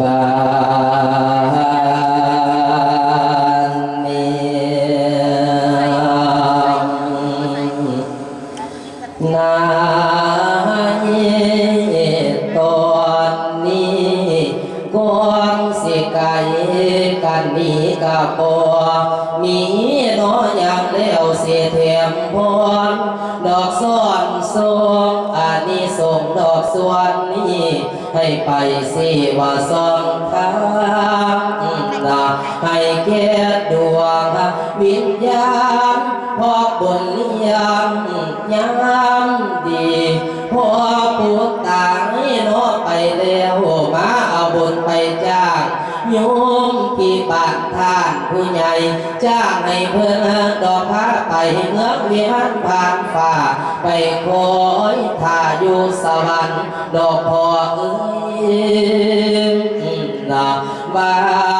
บ ให้ไปสิว่าสองทางนะให้เกียรติดวงวิญญาณพอบนเลี้ยงยามดีพอปูตายเนาะไปแล้วมาเอาบุญไปจ้างโยมที่บ้านท่านผู้ใหญ่จ้างให้เพื่อนดอกพระไปเมืองเวียนผ่านฝ่าไปคอยท่าอยู่สวรรค์ดอกพอเอินะมามา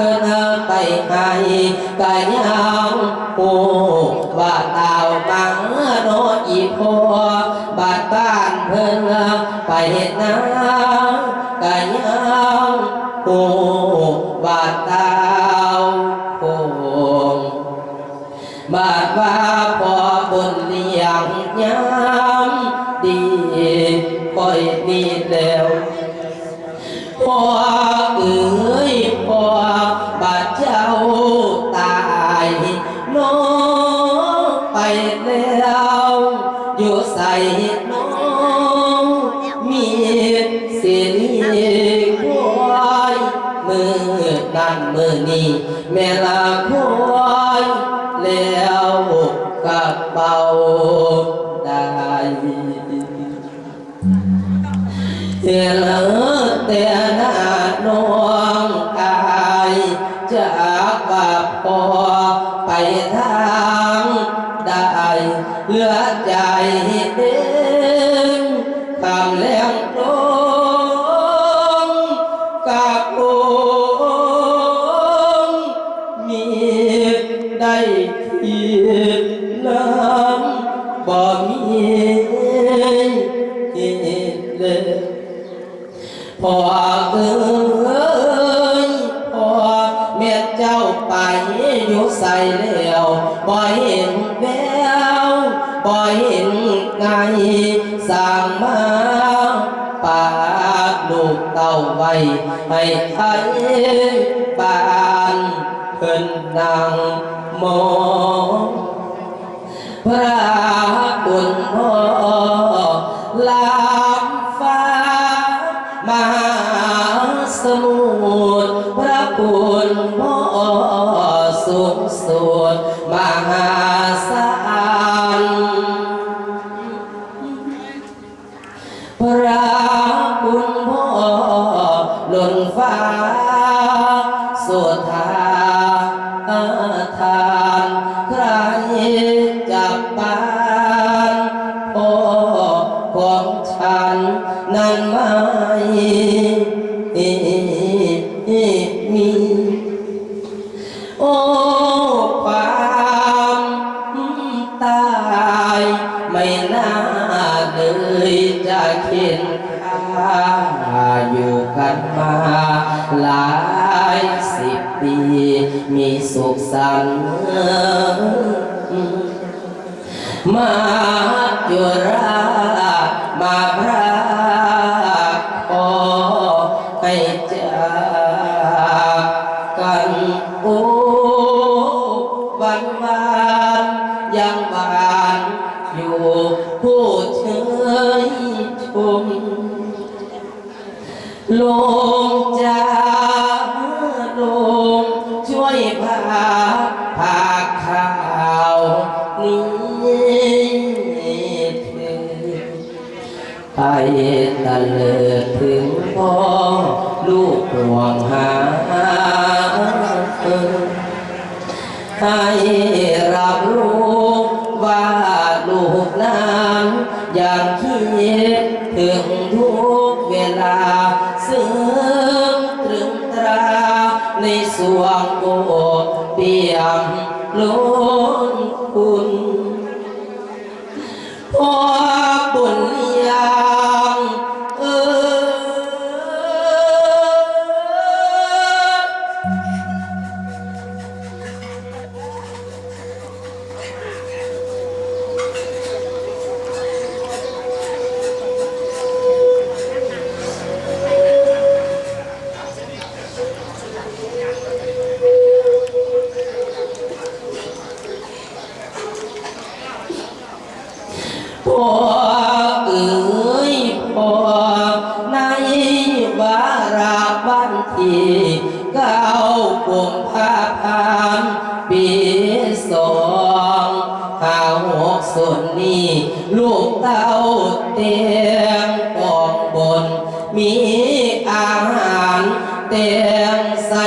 เพิ่นไปให้กายยังปูว่าเต่าบังโนอีพอบาดบ้านเพิ่นไปเฮ็ดนากายยังปูว่าเต่าโพงบาดว่าพอบนเลี้ยงยามดีคอยมีแล้วพอเอ้ย แต่นาน้องอายจากบาปพอไปทางได้ เหลือใจเด่นคำแรงลงกับโองมีได้ทีน้ำบ่มีเลย พ่อเอ้ยพ่อแม่เจ้าไปอยู่ใส่แล้วบ่เห็นแววบ่เห็นไงสร้างมาปากลูกเต้าไว้ให้ใครบ้านเพิ่นนั่งมองพระคุณพ่อลา ม มาจุรามาพระ ตะเลิดถึงพ่อลูกห่วงหาให้รับรู้ว่าลูกนั้นยังคิดถึงทุกเวลาซึ่งตรึงตราในสวงโอเปี่ยมล้นคุณ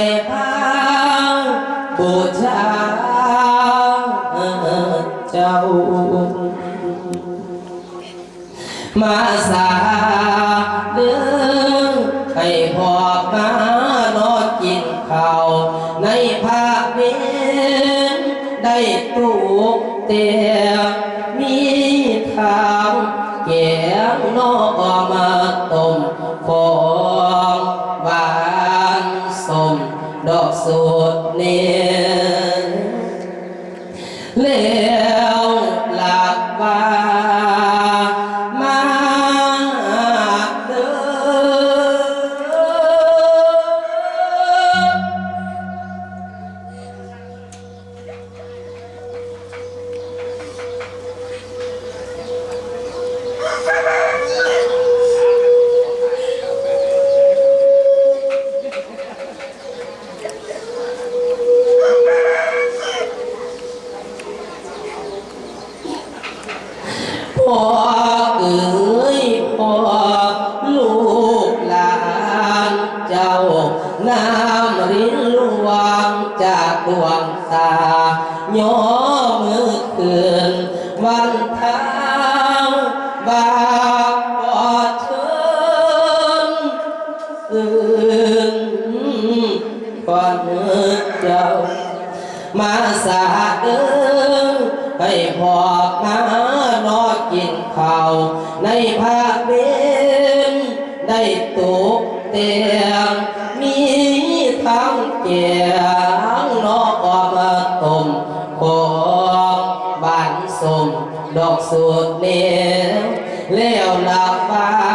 งใส่ผ้าบูชาเจ้า มาสา ดอกสูตรเนน สาเดินให้พอกมานอนกินข้าวในภาคเบนได้ตุกเตียงมีทั้งเกียงนอกออกมาต้มของบานสมดอกสูตรเลี้ยงแล้วลับฟ้า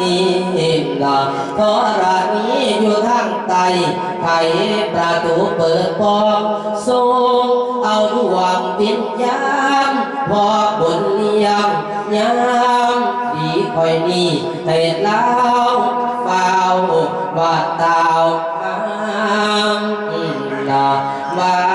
นี้ละทรณีอยู่ทางใต้ไทยประตูเปิดพอทรงเอาดวงวิญญาณพ่อบุญเลี้ยงยามดีคอยนี้ให้เล่าเฝ้าว่าตาวมาว่า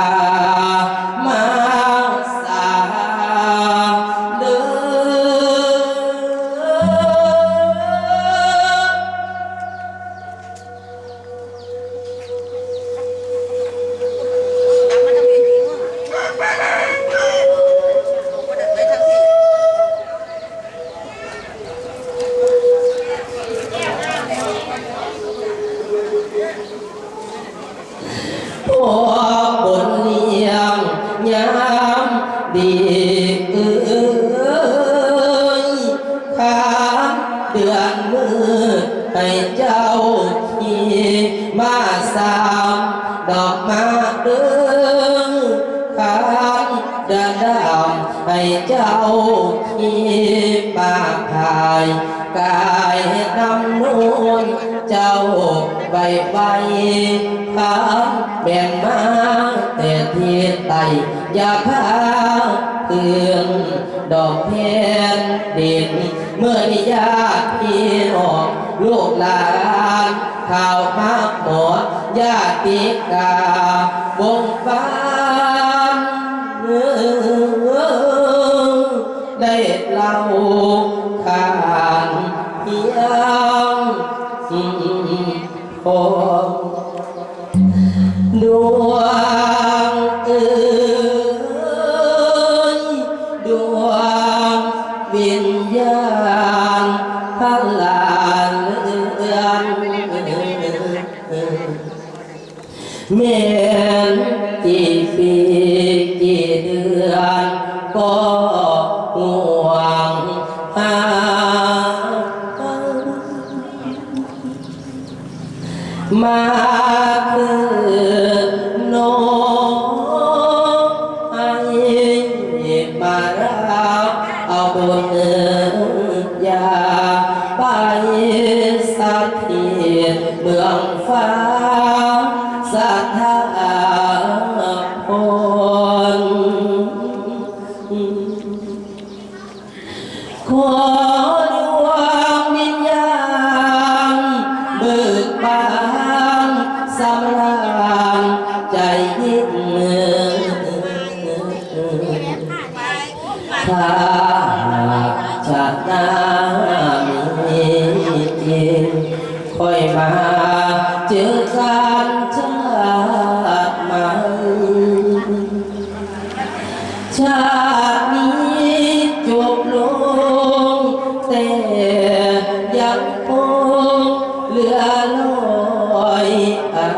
พาเพื่อนดอกเพนเด่นเมื่อนิยาพี่น้องลูกหลานข่าวมาหมอญาติกาวงฟ้า ถ้าชาติหมีจริงคอยมาเจอกันชาติใหม่ชาติจบลงแต่ยังคงเหลือลอยอา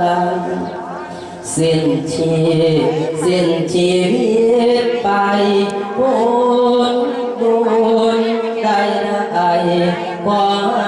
ลัยสิ้นชีสิ้นชีวิต บุญบุญใดใได้ความ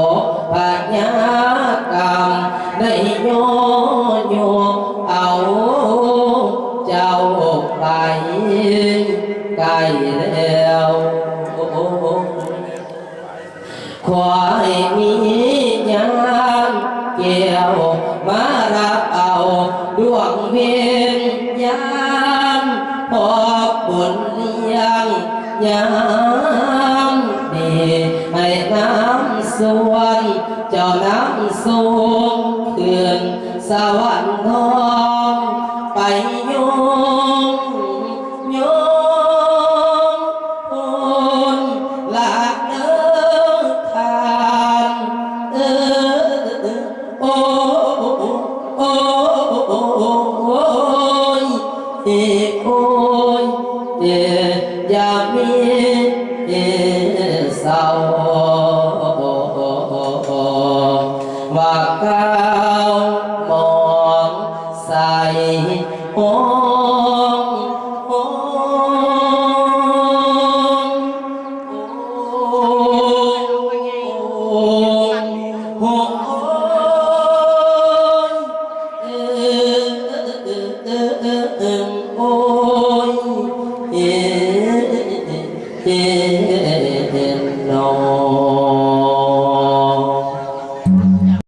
ยามเดใไอ้น้ำสวนเจ้าน้ำสูงเขื่อนสวรรค์ทองไป Oh.